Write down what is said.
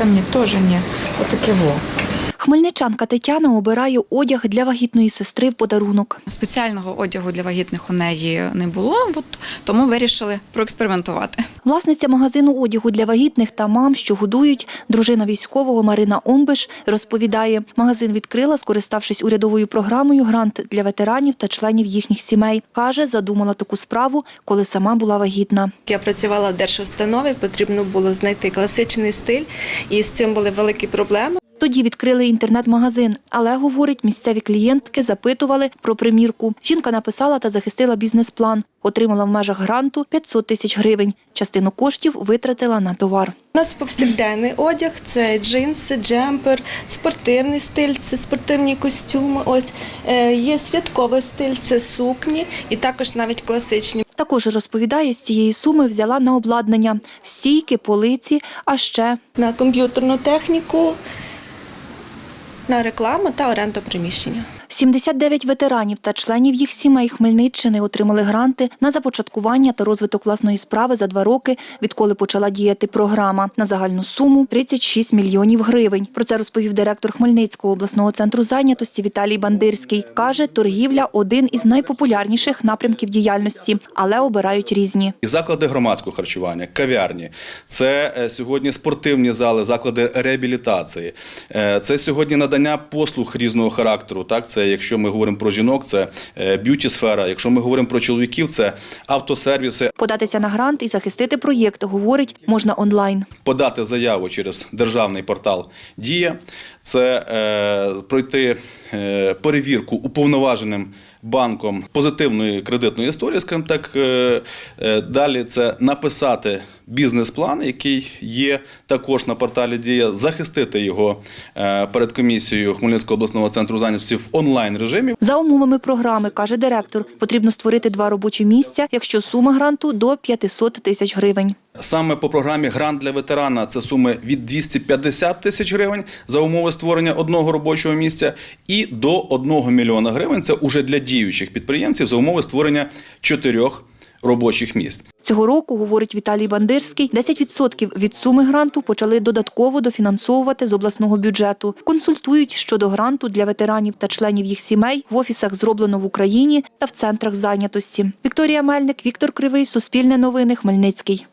самі теж ні. Отаке во. Хмельничанка Тетяна обирає одяг для вагітної сестри в подарунок. Спеціального одягу для вагітних у неї не було, от, тому вирішили проекспериментувати. Власниця магазину одягу для вагітних та мам, що годують, дружина військового Марина Омбиш, розповідає, магазин відкрила, скориставшись урядовою програмою «Грант для ветеранів та членів їхніх сімей. Каже, задумала таку справу, коли сама була вагітна. Я працювала в держустанові, потрібно було знайти класичний стиль, і з цим були великі проблеми. Тоді відкрили інтернет-магазин, але, говорить, місцеві клієнтки запитували про примірку. Жінка написала та захистила бізнес-план. Отримала в межах гранту 500 тисяч гривень. Частину коштів витратила на товар. У нас повсякденний одяг це джинси, джемпер, спортивний стиль, це спортивні костюми. Ось Е, є святковий стиль, це сукні, і також навіть класичні. Також розповідає, з цієї суми взяла на обладнання – стійки, полиці, а ще На комп'ютерну техніку, на рекламу та оренду приміщення. 79 ветеранів та членів їх сімей Хмельниччини отримали гранти на започаткування та розвиток власної справи за два роки, відколи почала діяти програма на загальну суму 36 мільйонів гривень. Про це розповів директор Хмельницького обласного центру зайнятості Віталій Бандирський. Каже, торгівля один із найпопулярніших напрямків діяльності, але обирають різні. І заклади громадського харчування, кав'ярні, це е, сьогодні спортивні зали, заклади реабілітації, Е, це сьогодні надання послуг різного характеру. Так, це якщо ми говоримо про жінок, це е, б'юті-сфера. Якщо ми говоримо про чоловіків, це автосервіси. Податися на грант і захистити проєкт, говорить, можна онлайн. Подати заяву через державний портал Дія, це е, пройти е, перевірку уповноваженим банком позитивної кредитної історії, скажімо так. Е, е, далі це написати бізнес-план, який є також на порталі Дія, захистити його е, перед комісією Хмельницького обласного центру зайнятості в онлайн режимі. За умовами програми, каже директор, потрібно створити два робочі місця, якщо сума гранту до 500 тисяч гривень. Саме по програмі Грант для ветерана це суми від 250 тисяч гривень за умови створення одного робочого місця, і до 1 мільйона гривень це уже для діючих підприємців за умови створення чотирьох робочих місць. Цього року, говорить Віталій Бандирський, 10% від суми гранту почали додатково дофінансовувати з обласного бюджету. Консультують щодо гранту для ветеранів та членів їх сімей в офісах зроблено в Україні та в центрах зайнятості. Вікторія Мельник, Віктор Кривий, Суспільне новини, Хмельницький.